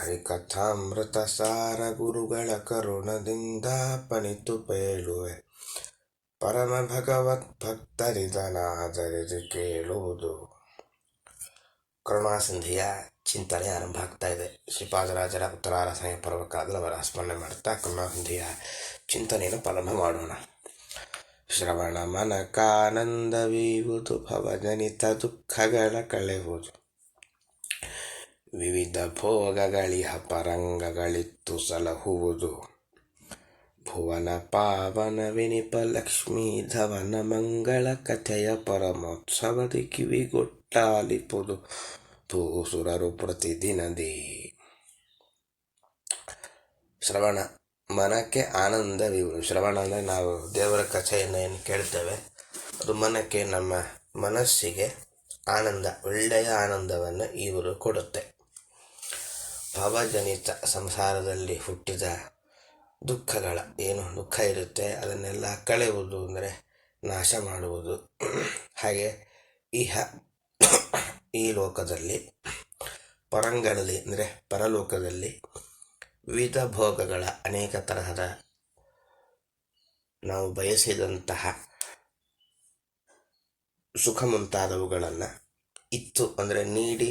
ಹರಿಕಥಾಮೃತ ಸಾರ ಗುರುಗಳ ಕರುಣದಿಂದ ಪಣಿತು ಪೇಳುವೆ. ಪರಮ ಭಗವತ್ ಭಕ್ತರಿದನಾದರಿದು ಕೇಳುವುದು. ಕರುಣಾಸಿಂಧಿಯ ಚಿಂತನೆ ಆರಂಭ ಆಗ್ತಾ ಇದೆ. ಶ್ರೀಪಾದರಾಜರ ಉತ್ತರಾರ ಪರ್ವಕಾಲದಲ್ಲಿ ಅವರ ಸ್ಮರಣೆ ಮಾಡ್ತಾ ಕರುಣಾಸಿಂಧಿಯ ಚಿಂತನೆಯನ್ನು ಪ್ರಾರಂಭ ಮಾಡೋಣ. ಶ್ರವಣ ಮನಕಾನಂದವೀವುದು ಭವಜನಿತ ದುಃಖಗಳ ಕಳೆಯುವುದು ವಿವಿಧ ಭೋಗಗಳಿಹ ಪರಂಗಗಳಿತ್ತು ಸಲಹುವುದು. ಭುವನ ಪಾವನ ವಿನಿಪ ಲಕ್ಷ್ಮೀ ಧವನ ಮಂಗಳ ಕಥೆಯ ಪರಮೋತ್ಸವದಿ ಕಿವಿಗೊಟ್ಟಾಲಿಪುದು. ತೂಸುರರು ಪ್ರತಿದಿನದಿ. ಶ್ರವಣ. ಮನಕ್ಕೆ ಆನಂದವಿವು ಶ್ರವಣ ಅಂದರೆ ನಾವು ದೇವರ ಕಥೆಯನ್ನು ಏನು ಕೇಳ್ತೇವೆ? ಅದು ಮನಕ್ಕೆ ನಮ್ಮ ಮನಸ್ಸಿಗೆ ಆನಂದ, ಒಳ್ಳೆಯ ಆನಂದವನ್ನು ಇವರು ಕೊಡುತ್ತೆ. ಭವಜನಿತ ಸಂಸಾರದಲ್ಲಿ ಹುಟ್ಟಿದ ದುಃಖಗಳ ಏನು ದುಃಖ ಇರುತ್ತೆ, ಅದನ್ನೆಲ್ಲ ಕಳೆಯುವುದು ಅಂದರೆ ನಾಶ ಮಾಡುವುದು. ಹಾಗೆ ಇಹ, ಈ ಲೋಕದಲ್ಲಿ ಪರಂಗಳಲ್ಲಿ ಅಂದರೆ ಪರಲೋಕದಲ್ಲಿ ವಿವಿಧ ಭೋಗಗಳ ಅನೇಕ ತರಹದ ನಾವು ಬಯಸಿದಂತಹ ಸುಖ ಮುಂತಾದವುಗಳನ್ನು ಇತ್ತು ಅಂದರೆ ನೀಡಿ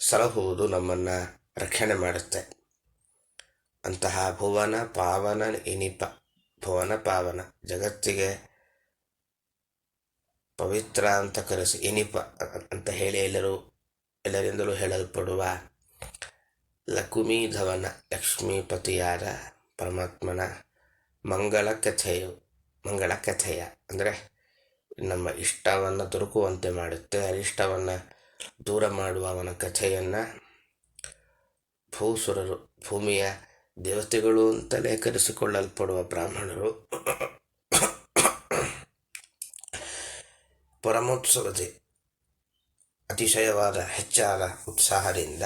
ಸಲಹುವುದು ನಮ್ಮನ್ನು ರಕ್ಷಣೆ ಮಾಡುತ್ತೆ. ಅಂತಹ ಭುವನ ಪಾವನ ಇನಿಪ, ಭುವನ ಪಾವನ ಜಗತ್ತಿಗೆ ಪವಿತ್ರ ಅಂತ ಕರೆಸಿ, ಇನಿಪ ಅಂತ ಹೇಳಿ ಎಲ್ಲರೂ, ಎಲ್ಲರಿಂದಲೂ ಹೇಳಲ್ಪಡುವ ಲಕ್ಷ್ಮೀಧವನ ಧವನ ಲಕ್ಷ್ಮೀಪತಿಯಾದ ಪರಮಾತ್ಮನ ಮಂಗಳ ಕಥೆಯು, ಮಂಗಳ ಕಥೆಯ, ಅಂದರೆ ನಮ್ಮ ಇಷ್ಟವನ್ನು ದೊರಕುವಂತೆ ಮಾಡುತ್ತೆ, ಅರಿಷ್ಟವನ್ನು ದೂರ ಮಾಡುವ ಅವನ ಕಥೆಯನ್ನು ಭೂಸುರರು ಭೂಮಿಯ ದೇವತೆಗಳು ಅಂತಲೇ ಕರೆಸಿಕೊಳ್ಳಲ್ಪಡುವ ಬ್ರಾಹ್ಮಣರು. ಪರಮೋತ್ಸವತೆ ಅತಿಶಯವಾದ ಹೆಚ್ಚಾದ ಉತ್ಸಾಹದಿಂದ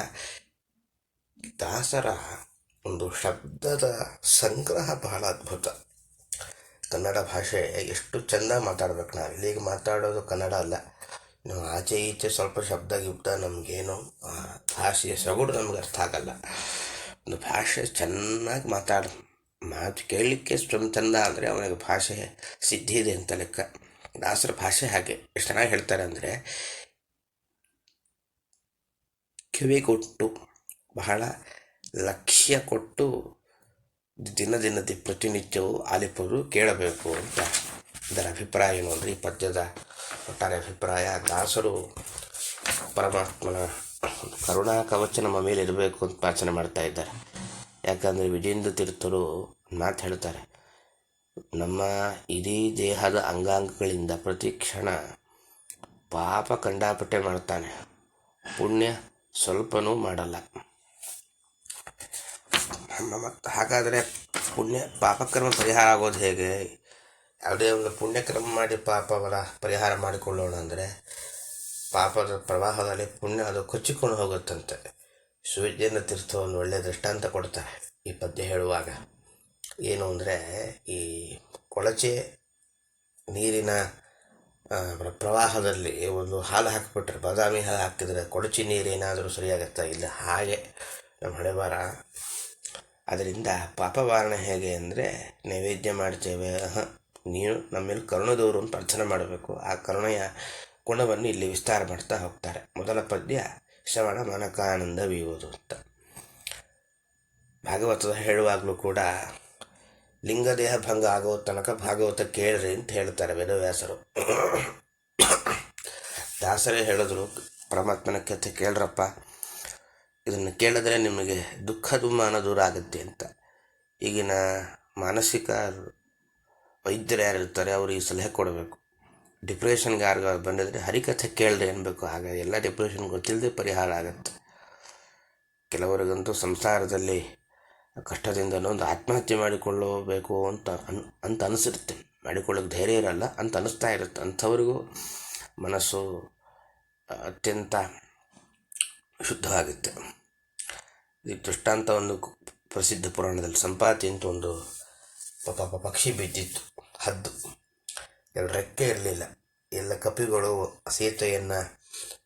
ದಾಸರ ಒಂದು ಶಬ್ದದ ಸಂಗ್ರಹ ಬಹಳ ಅದ್ಭುತ. ಕನ್ನಡ ಭಾಷೆ ಎಷ್ಟು ಚೆಂದ ಮಾತಾಡ್ಬೇಕು ನಾವು. ಇಲ್ಲಿಗೆ ಮಾತಾಡೋದು ಕನ್ನಡ ಅಲ್ಲ. ನಾವು ಆಚೆ ಈಚೆ ಸ್ವಲ್ಪ ಶಬ್ದ ಗಿಬ್ದ ನಮಗೇನು ಭಾಷೆಯ ಸೊಗಡು ನಮ್ಗೆ ಅರ್ಥ ಆಗಲ್ಲ. ಒಂದು ಭಾಷೆ ಚೆನ್ನಾಗಿ ಮಾತಾಡ. ಮಾತು ಕೇಳಲಿಕ್ಕೆ ತುಂಬ ಚಂದ ಅಂದರೆ ಅವನಿಗೆ ಭಾಷೆ ಸಿದ್ಧಿ ಇದೆ ಅಂತ ಲೆಕ್ಕ. ದಾಸರ ಭಾಷೆ ಹಾಗೆ. ಎಷ್ಟು ಚೆನ್ನಾಗಿ ಹೇಳ್ತಾರೆ ಅಂದರೆ, ಕಿವಿ ಕೊಟ್ಟು, ಬಹಳ ಲಕ್ಷ್ಯ ಕೊಟ್ಟು ದಿನ ದಿನದಿ ಪ್ರತಿನಿತ್ಯವೂ ಆಲಿಪರು ಕೇಳಬೇಕು ಅಂತ. ಇದರ ಅಭಿಪ್ರಾಯ ಏನು ಅಂದರೆ ಈ ಪದ್ಯದ ಒಟ್ಟಾರೆ ಅಭಿಪ್ರಾಯ, ದಾಸರು ಪರಮಾತ್ಮನ ಕರುಣಾ ಕವಚ ನಮ್ಮ ಮೇಲೆ ಇರಬೇಕು ಅಂತ ಪ್ರಾರ್ಥನೆ ಮಾಡ್ತಾ ಇದ್ದಾರೆ. ಯಾಕಂದರೆ ವಿಜೇಂದ್ರ ತೀರ್ಥರು ಮಾತು ಹೇಳ್ತಾರೆ, ನಮ್ಮ ಇಡೀ ದೇಹದ ಅಂಗಾಂಗಗಳಿಂದ ಪ್ರತಿ ಕ್ಷಣ ಪಾಪ ಕಂಡಾಪಟ್ಟೆ ಮಾಡ್ತಾನೆ ಪುಣ್ಯ ಸ್ವಲ್ಪನೂ ಮಾಡಲ್ಲ. ಮತ್ತು ಹಾಗಾದರೆ ಪುಣ್ಯ ಪಾಪಕರ್ಮ ಪರಿಹಾರ ಆಗೋದು ಹೇಗೆ? ಯಾವುದೇ ಒಂದು ಪುಣ್ಯಕ್ರಮ ಮಾಡಿ ಪಾಪವರ ಪರಿಹಾರ ಮಾಡಿಕೊಳ್ಳೋಣ ಅಂದರೆ ಪಾಪದ ಪ್ರವಾಹದಲ್ಲಿ ಪುಣ್ಯ ಅದು ಕೊಚ್ಚಿಕೊಂಡು ಹೋಗುತ್ತಂತೆ. ಸೂರ್ಯನ ತೀರ್ಥ ಒಂದು ಒಳ್ಳೆಯ ದೃಷ್ಟಾಂತ ಕೊಡ್ತಾರೆ ಈ ಪದ್ಯ ಹೇಳುವಾಗ. ಏನು ಅಂದರೆ ಈ ಕೊಳಚೆ ನೀರಿನ ಪ್ರವಾಹದಲ್ಲಿ ಒಂದು ಹಾಲು ಹಾಕಿಬಿಟ್ರೆ, ಬಾದಾಮಿ ಹಾಲು ಹಾಕಿದರೆ ಕೊಳಚೆ ನೀರೇನಾದರೂ ಸರಿಯಾಗತ್ತಾ? ಇಲ್ಲ, ಹಾಗೆ ನಮ್ಮ ಹಣೆಬಾರ ಅದರಿಂದ ಪಾಪವಾರಣೆ ಹೇಗೆ ಅಂದರೆ ನೈವೇದ್ಯ ಮಾಡ್ತೇವೆ ನೀನು ನಮ್ಮ ಮೇಲೆ ಕರುಣದವರು ಅಂತ ಪ್ರಾರ್ಥನೆ ಮಾಡಬೇಕು. ಆ ಕರುಣೆಯ ಗುಣವನ್ನು ಇಲ್ಲಿ ವಿಸ್ತಾರ ಮಾಡ್ತಾ ಹೋಗ್ತಾರೆ. ಮೊದಲ ಪದ್ಯ, ಶ್ರವಣ ಮನಕಾನಂದ ವೀವುದು ಅಂತ. ಭಾಗವತದ ಹೇಳುವಾಗಲೂ ಕೂಡ ಲಿಂಗದೇಹ ಭಂಗ ಆಗೋ ತನಕ ಭಾಗವತ ಕೇಳ್ರಿ ಅಂತ ಹೇಳ್ತಾರೆ ವೇದವ್ಯಾಸರು. ದಾಸರೇ ಹೇಳಿದ್ರು, ಪರಮಾತ್ಮನ ಕಥೆ ಕೇಳ್ರಪ್ಪ. ಇದನ್ನು ಕೇಳಿದ್ರೆ ನಿಮಗೆ ದುಃಖ ದುಮಾನ ದೂರ ಆಗುತ್ತೆ ಅಂತ. ಈಗಿನ ಮಾನಸಿಕ ವೈದ್ಯರು ಯಾರು ಇರ್ತಾರೆ ಈ ಸಲಹೆ ಕೊಡಬೇಕು. ಡಿಪ್ರೆಷನ್ಗೆ ಯಾರಿಗಾದ್ರು ಬಂದಿದ್ರೆ ಹರಿಕಥೆ ಕೇಳಿದ್ರೆ ಅನ್ಬೇಕು ಹಾಗೆ ಎಲ್ಲ ಡಿಪ್ರೆಷನ್ ಗೊತ್ತಿಲ್ಲದೆ ಪರಿಹಾರ ಆಗುತ್ತೆ. ಕೆಲವರಿಗಂತೂ ಸಂಸಾರದಲ್ಲಿ ಕಷ್ಟದಿಂದ ಒಂದು ಆತ್ಮಹತ್ಯೆ ಮಾಡಿಕೊಳ್ಳಬೇಕು ಅಂತ ಅನ್, ಅಂತ ಅನಿಸಿರುತ್ತೆ. ಮಾಡಿಕೊಳ್ಳೋಕೆ ಧೈರ್ಯ ಇರಲ್ಲ ಅಂತ ಅನಿಸ್ತಾ ಇರುತ್ತೆ. ಅಂಥವ್ರಿಗೂ ಮನಸ್ಸು ಅತ್ಯಂತ ಶುದ್ಧವಾಗುತ್ತೆ. ಈ ದೃಷ್ಟಾಂತ ಒಂದು ಪ್ರಸಿದ್ಧ ಪುರಾಣದಲ್ಲಿ ಸಂಪಾತಿ ಅಂತ ಒಂದು ಪಾಪ, ಪಕ್ಷಿ ಬಿದ್ದಿತ್ತು. ಹದ್ದು. ಎರಡು ರೆಕ್ಕೆ ಇರಲಿಲ್ಲ. ಎಲ್ಲ ಕಪಿಗಳು ಸೀತೆಯನ್ನು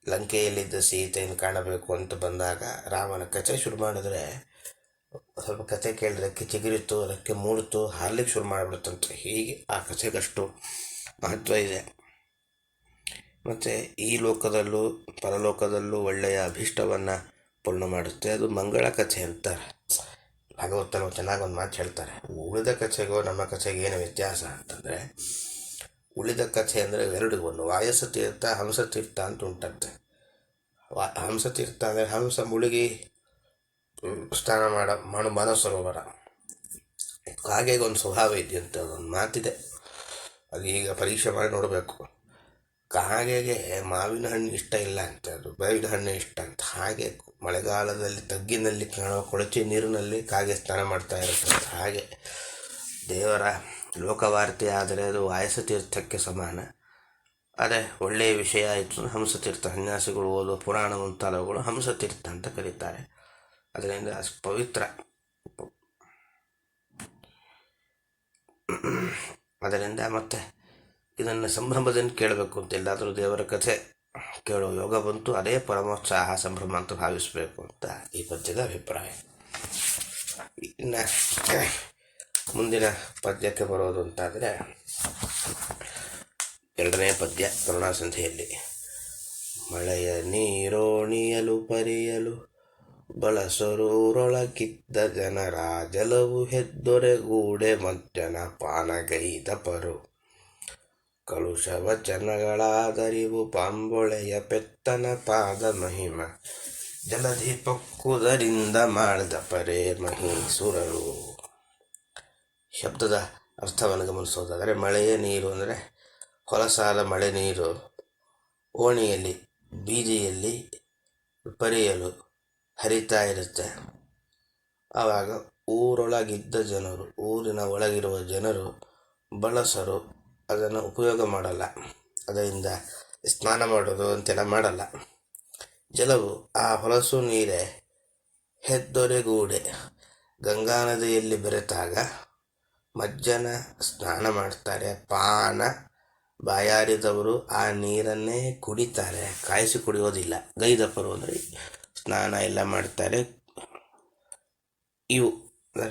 ಲಂಕೆಯಲ್ಲಿದ್ದ ಸೀತೆಯನ್ನು ಕಾಣಬೇಕು ಅಂತ ಬಂದಾಗ ರಾಮನ ಕಥೆ ಶುರು ಮಾಡಿದ್ರೆ ಸ್ವಲ್ಪ ಕಥೆ ಕೇಳಿ ರೆಕ್ಕೆ ಚಿಗುರಿತು ರೆಕ್ಕೆ ಮೂಡಿತು ಹಾರ್ಲಿಕ್ಕೆ ಶುರು ಮಾಡಿಬಿಡುತ್ತಂತೆ. ಹೀಗೆ ಆ ಕಥೆಗಷ್ಟು ಮಹತ್ವ ಇದೆ. ಮತ್ತು ಈ ಲೋಕದಲ್ಲೂ, ಪರಲೋಕದಲ್ಲೂ ಒಳ್ಳೆಯ ಅಭೀಷ್ಟವನ್ನು ಪೂರ್ಣ ಮಾಡುತ್ತೆ. ಅದು ಮಂಗಳ ಕಥೆ ಅಂತಾರೆ. ಭಾಗವತನ ಚೆನ್ನಾಗಿ ಒಂದು ಮಾತು ಹೇಳ್ತಾರೆ. ಉಳಿದ ಕಥೆಗೂ ನಮ್ಮ ಕಥೆಗೆ ಏನು ವ್ಯತ್ಯಾಸ ಅಂತಂದರೆ, ಉಳಿದ ಕಥೆ ಅಂದರೆ ಎರಡು, ಒಂದು ವಾಯಸ ತೀರ್ಥ, ಹಂಸ ತೀರ್ಥ ಅಂತ ಉಂಟಂತೆ. ವಾ, ಹಂಸ ತೀರ್ಥ ಅಂದರೆ ಹಂಸ ಮುಳುಗಿ ಸ್ನಾನ ಮಾಡ ಮಾಡು ಮಾನವ ಸರೋವರ ಹಾಗೆ ಒಂದು ಸ್ವಭಾವ ಇದೆಯಂತ ಒಂದು ಮಾತಿದೆ. ಅದು ಈಗ ಪರೀಕ್ಷೆ ಮಾಡಿ ನೋಡಬೇಕು. ಕಾಗೆಗೆ ಮಾವಿನ ಹಣ್ಣು ಇಷ್ಟ ಇಲ್ಲ ಅಂತ ಅದು. ಬೇವಿನ ಹಣ್ಣು ಇಷ್ಟ ಅಂತ. ಹಾಗೆ ಮಳೆಗಾಲದಲ್ಲಿ ತಗ್ಗಿನಲ್ಲಿ ಕಾಣುವ ಕೊಳಚೆ ನೀರಿನಲ್ಲಿ ಕಾಗೆ ಸ್ನಾನ ಮಾಡ್ತಾ ಇರುತ್ತೆ ಹಾಗೆ ದೇವರ ಲೋಕವಾರ್ತೆ ಆದರೆ ಅದು ವಾಯಸ ತೀರ್ಥಕ್ಕೆ ಸಮಾನ. ಅದೇ ಒಳ್ಳೆಯ ವಿಷಯ ಆಯಿತು ಹಂಸತೀರ್ಥ ಸನ್ಯಾಸಿಗಳು ಓದುವ ಪುರಾಣ ಮುಂತಾದವುಗಳು ಹಂಸತೀರ್ಥ ಅಂತ ಕರೀತಾರೆ. ಅದರಿಂದ ಪವಿತ್ರ. ಅದರಿಂದ ಮತ್ತೆ ಇದನ್ನು ಸಂಭ್ರಮದಿಂದ ಕೇಳಬೇಕು ಅಂತ ಎಲ್ಲಾದರೂ ದೇವರ ಕಥೆ ಕೇಳೋ ಯೋಗ ಬಂತು, ಅದೇ ಪರಮೋತ್ಸಾಹ ಸಂಭ್ರಮ ಅಂತ ಭಾವಿಸಬೇಕು ಅಂತ ಈ ಪದ್ಯದ ಅಭಿಪ್ರಾಯ. ಇನ್ನು ಮುಂದಿನ ಪದ್ಯಕ್ಕೆ ಬರೋದು ಅಂತಾದರೆ ಎರಡನೇ ಪದ್ಯ ಕರುಣಾಸಂಧೆಯಲ್ಲಿ. ಮಳೆಯ ನೀರೋಣಿಯಲು ಪರಿಯಲು ಬಳಸರೂರೊಳಗಿದ್ದ ಜನರ ಜಲವು ಹೆದ್ದೊರೆಗೂಡೆ ಮಜ್ಜನ ಪಾನಗೈದ ಪರು. ಕಲುಷ ವಚನಗಳಾದರಿವು ಪಾಂಬೊಳೆಯ ಪೆತ್ತನ ಪಾದ ಮಹಿಮ. ಜಲಧಿ ಪಕ್ಕುದರಿಂದ ಮಾಡಿದ ಪರೇ ಮಹೀಸುರರು ಶಬ್ದದ ಅರ್ಥವನ್ನು ಗಮನಿಸೋದಾದರೆ ಮಳೆಯ ನೀರು ಅಂದರೆ ಹೊಲಸಾದ ಮಳೆ ನೀರು ಓಣಿಯಲ್ಲಿ, ಬೀದಿಯಲ್ಲಿ ಪರಿಯಲು ಹರಿತಾ ಇರುತ್ತೆ. ಆವಾಗ ಊರೊಳಗಿದ್ದ ಜನರು, ಊರಿನ ಒಳಗಿರುವ ಜನರು, ಬಳಸರು ಅದನ್ನು ಉಪಯೋಗ ಮಾಡಲ್ಲ. ಅದರಿಂದ ಸ್ನಾನ ಮಾಡೋದು ಅಂತೆಲ್ಲ ಮಾಡಲ್ಲ. ಜಲವು ಆ ಹೊಲಸು ನೀರೇ ಹೆದ್ದೊರೆಗೂಡೆ ಗಂಗಾ ನದಿಯಲ್ಲಿ ಬೆರೆತಾಗ ಮಜ್ಜನ ಸ್ನಾನ ಮಾಡ್ತಾರೆ. ಪಾನ ಬಾಯಾರಿದವರು ಆ ನೀರನ್ನೇ ಕುಡಿತಾರೆ. ಕಾಯಿಸಿ ಕುಡಿಯೋದಿಲ್ಲ. ಗೈದಪ್ಪರು ಅಂದರೆ ಸ್ನಾನ ಎಲ್ಲ ಮಾಡ್ತಾರೆ. ಇವು,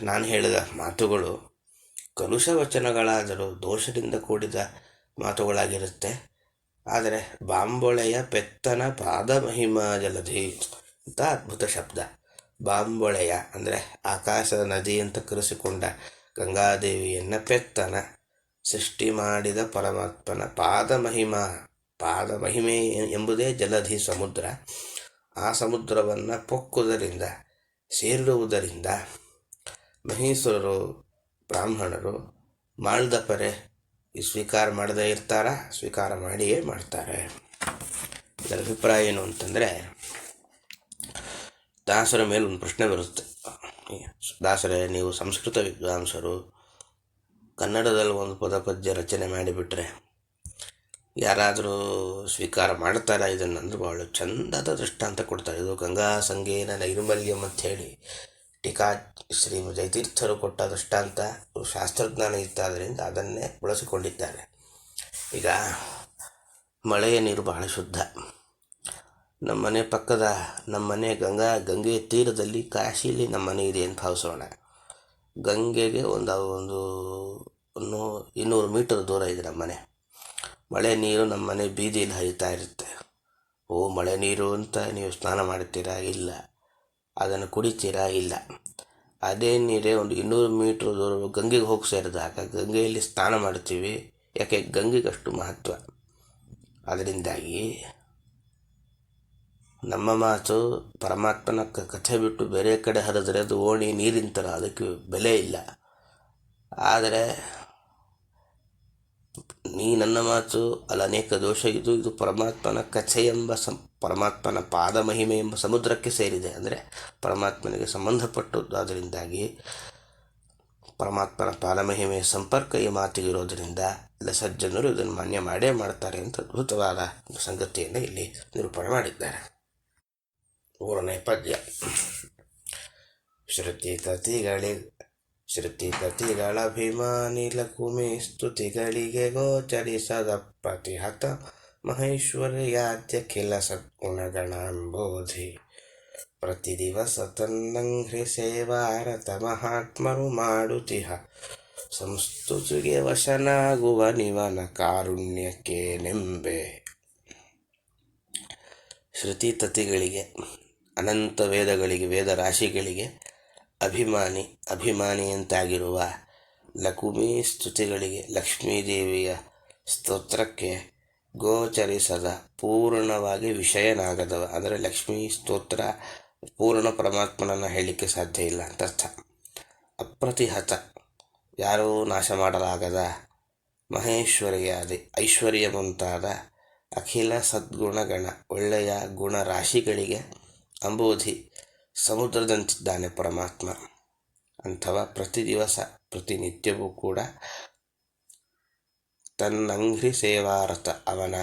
ನಾನು ಹೇಳಿದ ಮಾತುಗಳು ಕಲುಷ ವಚನಗಳಾದರೂ ದೋಷದಿಂದ ಕೂಡಿದ ಮಾತುಗಳಾಗಿರುತ್ತೆ. ಆದರೆ ಬಾಂಬೊಳೆಯ ಪೆತ್ತನ ಪಾದ ಮಹಿಮಾ ಜಲಧಿ ಅಂತ ಅದ್ಭುತ ಶಬ್ದ. ಬಾಂಬೊಳೆಯ ಅಂದರೆ ಆಕಾಶದ ನದಿ ಅಂತ ಕರೆಸಿಕೊಂಡ ಗಂಗಾದೇವಿಯನ್ನು ಪೆತ್ತನ ಸೃಷ್ಟಿ ಮಾಡಿದ ಪರಮಾತ್ಮನ ಪಾದ ಮಹಿಮಾ ಪಾದ ಮಹಿಮೆ ಎಂಬುದೇ ಜಲಧಿ ಸಮುದ್ರ. ಆ ಸಮುದ್ರವನ್ನು ಪೊಕ್ಕುವುದರಿಂದ, ಸೇರಿರುವುದರಿಂದ ಮಹೀಶ್ವರರು ಬ್ರಾಹ್ಮಣರು ಮಾಳ್ದ ಪರೆ ಸ್ವೀಕಾರ ಮಾಡದೇ ಇರ್ತಾರ? ಸ್ವೀಕಾರ ಮಾಡಿಯೇ ಮಾಡ್ತಾರೆ. ಇದರ ಅಭಿಪ್ರಾಯ ಏನು ಅಂತಂದರೆ, ದಾಸರ ಮೇಲೆ ಒಂದು ಪ್ರಶ್ನೆ ಬರುತ್ತೆ. ದಾಸರೇ, ನೀವು ಸಂಸ್ಕೃತ ವಿದ್ವಾಂಸರು, ಕನ್ನಡದಲ್ಲಿ ಒಂದು ಪದ ಪದ್ಯ ರಚನೆ ಮಾಡಿಬಿಟ್ರೆ ಯಾರಾದರೂ ಸ್ವೀಕಾರ ಮಾಡ್ತಾರಾ ಇದನ್ನಂದ್ರೆ ಭಾಳ ಚಂದದ ದೃಷ್ಟಾಂತ ಕೊಡ್ತಾರೆ. ಇದು ಗಂಗಾ ಸಂಗೇನ ನೈರ್ಮಲ್ಯಂ ಅಂತ ಹೇಳಿ ಟೀಕಾ ಶ್ರೀ ಜಯತೀರ್ಥರು ಕೊಟ್ಟ ದೃಷ್ಟಾಂತ ಶಾಸ್ತ್ರಜ್ಞಾನ ಇತ್ತಾದ್ದರಿಂದ ಅದನ್ನೇ ಬಳಸಿಕೊಂಡಿದ್ದಾರೆ. ಈಗ ಮಳೆಯ ನೀರು ಬಹಳ ಶುದ್ಧ. ನಮ್ಮ ಮನೆ ಪಕ್ಕದ ನಮ್ಮ ಮನೆ ಗಂಗಾ ಗಂಗೆಯ ತೀರದಲ್ಲಿ ಕಾಶಿಲಿ ನಮ್ಮ ಮನೆ ಇದೆ ಅಂತ ಭಾವಿಸೋಣ. ಗಂಗೆಗೆ ಒಂದು ಒಂದು ಒಂದು ಇನ್ನೂರು ಮೀಟರ್ ದೂರ ಇದೆ ನಮ್ಮನೆ ಮಳೆ ನೀರು ನಮ್ಮ ಮನೆ ಬೀದಿಯಲ್ಲಿ ಹರಿತಾ ಇರುತ್ತೆ. ಓ ಮಳೆ ನೀರು ಅಂತ ನೀವು ಸ್ನಾನ ಮಾಡ್ತೀರಾ ಇಲ್ಲ. ಅದನ್ನು ಕುಡಿತೀರಾ? ಇಲ್ಲ. ಅದೇ ನೀರೇ ಒಂದು ಇನ್ನೂರು ಮೀಟ್ರ್ ದೂರ ಗಂಗೆಗೆ ಹೋಗಿ ಸೇರಿದಾಗ ಗಂಗೆಯಲ್ಲಿ ಸ್ನಾನ ಮಾಡ್ತೀವಿ ಯಾಕೆ? ಗಂಗೆಗೆ ಅಷ್ಟು ಮಹತ್ವ. ಅದರಿಂದಾಗಿ ನಮ್ಮ ಮಾತು ಪರಮಾತ್ಮನ ಕಥೆ ಬಿಟ್ಟು ಬೇರೆ ಕಡೆ ಹರಿದ್ರೆ ಅದು ಓಣಿ ನೀರಿನ ಥರ, ಅದಕ್ಕೆ ಬೆಲೆ ಇಲ್ಲ. ಆದರೆ ನೀ ನನ್ನ ಮಾತು ಅಲ್ಲಿ, ಅನೇಕ ದೋಷ. ಇದು ಇದು ಪರಮಾತ್ಮನ ಕಥೆ ಎಂಬ ಸಂ ಪರಮಾತ್ಮನ ಪಾದ ಮಹಿಮೆ ಎಂಬ ಸಮುದ್ರಕ್ಕೆ ಸೇರಿದೆ. ಅಂದರೆ ಪರಮಾತ್ಮನಿಗೆ ಸಂಬಂಧಪಟ್ಟದ್ದು ಅದರಿಂದಾಗಿ ಪರಮಾತ್ಮನ ಪಾದ ಮಹಿಮೆಯ ಸಂಪರ್ಕ ಈ ಮಾತಿಗಿರೋದರಿಂದ ಎಲ್ಲ ಸಜ್ಜನರು ಇದನ್ನು ಮಾನ್ಯ ಮಾಡೇ ಮಾಡ್ತಾರೆ ಅಂತ ಅದ್ಭುತವಾದ ಸಂಗತಿಯನ್ನು ಇಲ್ಲಿ ನಿರೂಪಣೆ ಮಾಡಿದ್ದಾರೆ. ಮೂರನೇ ಪದ್ಯ. ಶ್ರುತಿ ತತಿಗಳಿ, ಶ್ರುತಿ ತತಿಗಳಭಿಮಾನಿ ಲಕುಮಿ ಸ್ತುತಿಗಳಿಗೆ ಗೋಚರಿಸದ ಪ್ರತಿಹತ ಮಹೇಶ್ವರ್ಯಾದ್ಯ ಸದ್ಗುಣಗಣಾಂಬೋಧಿ ಪ್ರತಿ ದಿವಸ ತನ್ನಂಘ್ರಿ ಸೇವಾರತ ಮಹಾತ್ಮರು ಮಾಡುತ್ತಿಹ ಸಂಸ್ತುತಿಗೆ ವಶನಾಗುವ ನಿವನ ಕಾರುಣ್ಯಕ್ಕೆ ನೆಂಬೆ. ಶ್ರುತಿತತಿಗಳಿಗೆ ಅನಂತ ವೇದಗಳಿಗೆ, ವೇದ ರಾಶಿಗಳಿಗೆ ಅಭಿಮಾನಿ, ಅಭಿಮಾನಿಯಂತಾಗಿರುವ ಲಕುಮಿ ಸ್ತುತಿಗಳಿಗೆ ಲಕ್ಷ್ಮೀದೇವಿಯ ಸ್ತೋತ್ರಕ್ಕೆ ಗೋಚರಿಸದ ಪೂರ್ಣವಾಗಿ ವಿಷಯನಾಗದವ. ಅಂದರೆ ಲಕ್ಷ್ಮೀ ಸ್ತೋತ್ರ ಪೂರ್ಣ ಪರಮಾತ್ಮನನ್ನು ಹೇಳಲಿಕ್ಕೆ ಸಾಧ್ಯ ಇಲ್ಲ. ಅಂತ ಅರ್ಥ ಅಪ್ರತಿಹತ. ಯಾರೂ ನಾಶ ಮಾಡಲಾಗದ ಮಹೇಶ್ವರಿಯಾದಿ ಐಶ್ವರ್ಯ ಮುಂತಾದ ಅಖಿಲ ಸದ್ಗುಣಗಣ ಒಳ್ಳೆಯ ಗುಣ ರಾಶಿಗಳಿಗೆ ಅಂಬೋಧಿ ಸಮುದ್ರದಂತಿದ್ದಾನೆ ಪರಮಾತ್ಮ. ಅಂಥವ ಪ್ರತಿ ದಿವಸ ಪ್ರತಿನಿತ್ಯವೂ ಕೂಡ ತನ್ನಂಘ್ರಿ ಸೇವಾರತ ಅವನ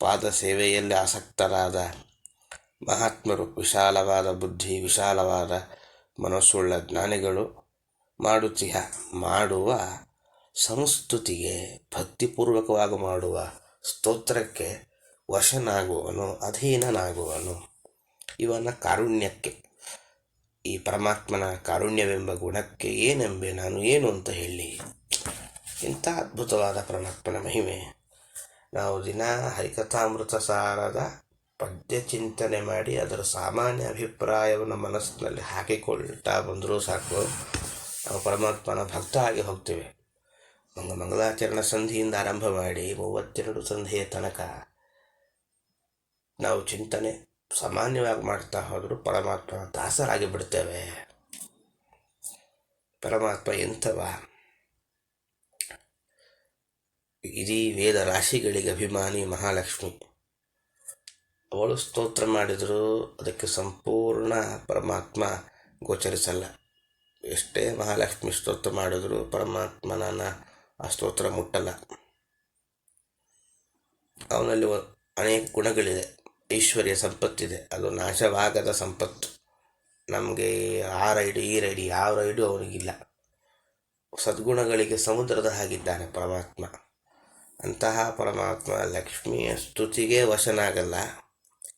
ಪಾದ ಸೇವೆಯಲ್ಲಿ ಆಸಕ್ತರಾದ ಮಹಾತ್ಮರು, ವಿಶಾಲವಾದ ಬುದ್ಧಿ, ವಿಶಾಲವಾದ ಮನಸ್ಸುಳ್ಳ ಜ್ಞಾನಿಗಳು ಮಾಡುತ್ತಿಹ, ಮಾಡುವ ಸಂಸ್ತುತಿಗೆ ಭಕ್ತಿಪೂರ್ವಕವಾಗಿ ಮಾಡುವ ಸ್ತೋತ್ರಕ್ಕೆ ವಶನಾಗುವನು, ಅಧೀನನಾಗುವನು. ಇವನ ಕಾರುಣ್ಯಕ್ಕೆ, ಈ ಪರಮಾತ್ಮನ ಕಾರುಣ್ಯವೆಂಬ ಗುಣಕ್ಕೆ ಏನೆಂಬೆ ನಾನು ಏನು ಅಂತ ಹೇಳಿ ಇಂಥ ಅದ್ಭುತವಾದ ಪರಮಾತ್ಮನ ಮಹಿಮೆ ನಾವು ದಿನ ಹರಿಕಥಾಮೃತ ಸಾರದ ಪದ್ಯ ಚಿಂತನೆ ಮಾಡಿ ಅದರ ಸಾಮಾನ್ಯ ಅಭಿಪ್ರಾಯವನ್ನು ಮನಸ್ಸಿನಲ್ಲಿ ಹಾಕಿಕೊಳ್ತಾ ಬಂದರೂ ಸಾಕು. ನಾವು ಪರಮಾತ್ಮನ ಭಕ್ತ ಆಗಿ ಹೋಗ್ತೇವೆ. ಮಂಗ ಮಂಗಲಾಚರಣ ಸಂಧಿಯಿಂದ ಆರಂಭ ಮಾಡಿ ಮೂವತ್ತೆರಡು ಸಂಧಿಯ ತನಕ ನಾವು ಚಿಂತನೆ ಸಾಮಾನ್ಯವಾಗಿ ಮಾಡ್ತಾ ಹೋದರೂ ಪರಮಾತ್ಮನ ದಾಸರಾಗಿ ಬಿಡ್ತೇವೆ. ಪರಮಾತ್ಮ ಎಂಥವ ಇಡೀ ವೇದ ರಾಶಿಗಳಿಗೆ ಅಭಿಮಾನಿ ಮಹಾಲಕ್ಷ್ಮಿ. ಅವಳು ಸ್ತೋತ್ರ ಮಾಡಿದರೂ ಅದಕ್ಕೆ ಸಂಪೂರ್ಣ ಪರಮಾತ್ಮ ಗೋಚರಿಸಲ್ಲ. ಎಷ್ಟೇ ಮಹಾಲಕ್ಷ್ಮಿ ಸ್ತೋತ್ರ ಮಾಡಿದರೂ ಪರಮಾತ್ಮನ ಆ ಸ್ತೋತ್ರ ಮುಟ್ಟಲ್ಲ. ಅವನಲ್ಲಿ ಅನೇಕ ಗುಣಗಳಿದೆ. ಐಶ್ವರ್ಯ ಸಂಪತ್ತಿದೆ. ಅದು ನಾಶವಾಗದ ಸಂಪತ್ತು. ನಮಗೆ ಆ ರೈಡು, ಈ ರೈಡು ಯಾವ ರೈಡು ಅವನಿಗಿಲ್ಲ. ಸದ್ಗುಣಗಳಿಗೆ ಸಮುದ್ರದ ಹಾಗಿದ್ದಾನೆ ಪರಮಾತ್ಮ. ಅಂತಹ ಪರಮಾತ್ಮ ಲಕ್ಷ್ಮಿಯ ಸ್ತುತಿಗೆ ವಶನಾಗಲ್ಲ.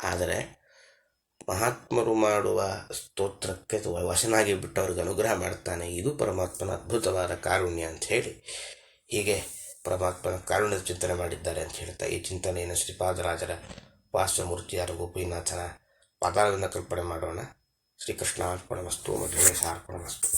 ಆದರೆ ಮಹಾತ್ಮರು ಮಾಡುವ ಸ್ತೋತ್ರಕ್ಕೆ ವಶನಾಗಿ ಬಿಟ್ಟು ಅವ್ರಿಗೆ ಅನುಗ್ರಹ ಮಾಡ್ತಾನೆ. ಇದು ಪರಮಾತ್ಮನ ಅದ್ಭುತವಾದ ಕಾರುಣ್ಯ ಅಂತ ಹೇಳಿ ಹೀಗೆ ಪರಮಾತ್ಮನ ಕಾರುಣ್ಯದ ಚಿಂತನೆ ಮಾಡಿದ್ದಾರೆ ಅಂತ ಹೇಳ್ತಾ ಈ ಚಿಂತನೆಯನ್ನು ಶ್ರೀಪಾದರಾಜರ ವಾಸ್ತಮೂರ್ತಿಯಾದ ಗೋಪಿನಾಥನ ಪಾದಾರದಿಂದ ಕಲ್ಪನೆ ಮಾಡೋಣ. ಶ್ರೀಕೃಷ್ಣ ಅರ್ಪಣ ವಸ್ತು ಮಧುರೇಶ ಅರ್ಪಣ ವಸ್ತು